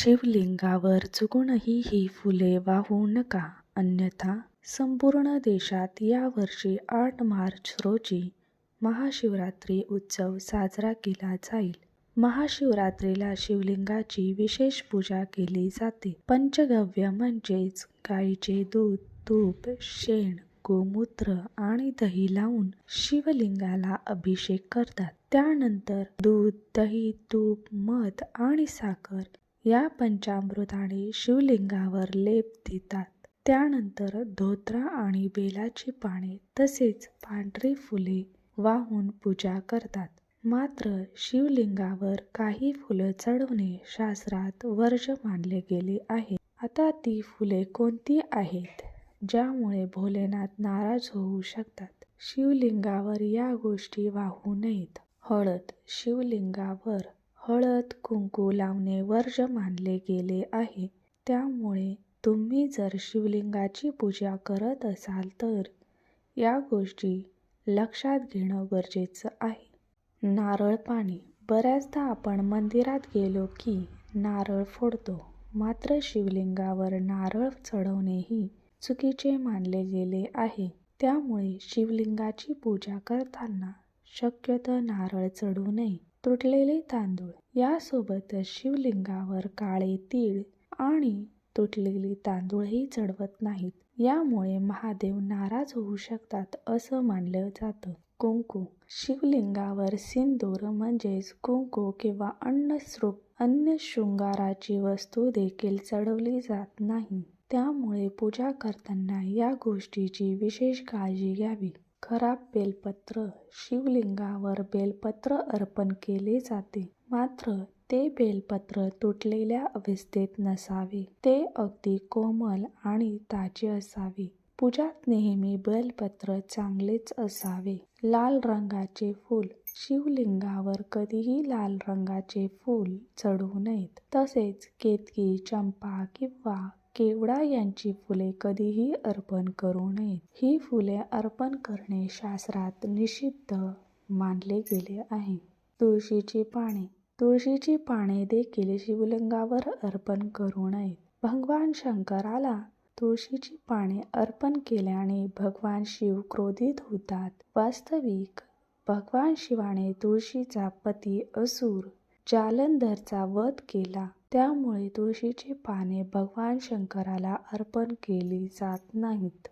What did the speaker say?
शिवलिंगावर चुकूनही ही फुले वाहू नका. अन्यथा संपूर्ण देशात यावर्षी आठ मार्च रोजी महाशिवरात्री उत्सव साजरा केला जाईल. महाशिवरात्रीला शिवलिंगाची विशेष पूजा केली जाते. पंचगव्य म्हणजेच गाईचे दूध तूप शेण गोमूत्र आणि दही लावून शिवलिंगाला अभिषेक करतात. त्यानंतर दूध दही तूप मध आणि साखर या पंचामृताने शिवलिंगावर लेप देतात. त्यानंतर धोत्रा आणि बेलाची पाने तसेच पांढरी फुले वाहून पूजा करतात. मात्र शिवलिंगावर काही फुलं चढवणे शास्त्रात वर्ज मानले गेले आहे. आता ती फुले कोणती आहेत ज्यामुळे भोलेनाथ नाराज होऊ शकतात? शिवलिंगावर या गोष्टी वाहू नयेत. हळद शिवलिंगावर हळद कुंकू लावणे वर्ज मानले गेले आहे. त्यामुळे तुम्ही जर शिवलिंगाची पूजा करत असाल तर या गोष्टी लक्षात घेणं गरजेचं आहे. नारळ पाणी. बऱ्याचदा आपण मंदिरात गेलो की नारळ फोडतो. मात्र शिवलिंगावर नारळ चढवणेही चुकीचे मानले गेले आहे. त्यामुळे शिवलिंगाची पूजा करताना शक्यतो नारळ चढू नये. तुटलेले तांदूळ. यासोबतच शिवलिंगावर काळे तीळ आणि तुटलेली तांदूळही चढवत नाहीत. यामुळे महादेव नाराज होऊ शकतात असं मानलं जातं. कुंकू. शिवलिंगावर सिंदूर म्हणजेच कुंकू किंवा अन्न अन्य शृंगाराची वस्तू देखील चढवली जात नाही. त्यामुळे पूजा करताना या गोष्टीची विशेष काळजी घ्यावी. खराब बेलपत्र शिवलिंगावर बेलपत्र अर्पण केले जाते. मात्र ते बेलपत्र तुटलेल्या अवस्थेत नसावे. ते अगदी कोमल आणि ताजे असावे. पूजात नेहमी बेलपत्र चांगलेच असावे. लाल रंगाचे फूल शिवलिंगावर कधीही लाल रंगाचे फूल चढू नयेत. तसेच केतकी चंपा किंवा केवडा यांची फुले कधीही अर्पण करू नयेत. ही फुले अर्पण करणे शास्त्रात निषिद्ध मानले गेले आहे. तुळशीची पाने. तुळशीची पाने देखील शिवलिंगावर अर्पण करू नयेत. भगवान शंकराला तुळशीची पाने अर्पण केल्याने भगवान शिव क्रोधित होतात. वास्तविक भगवान शिवाने तुळशीचा पती असुर जालंधरचा वध केला. त्यामुळे तुळशीची पाने भगवान शंकराला अर्पण केली जात नाहीत.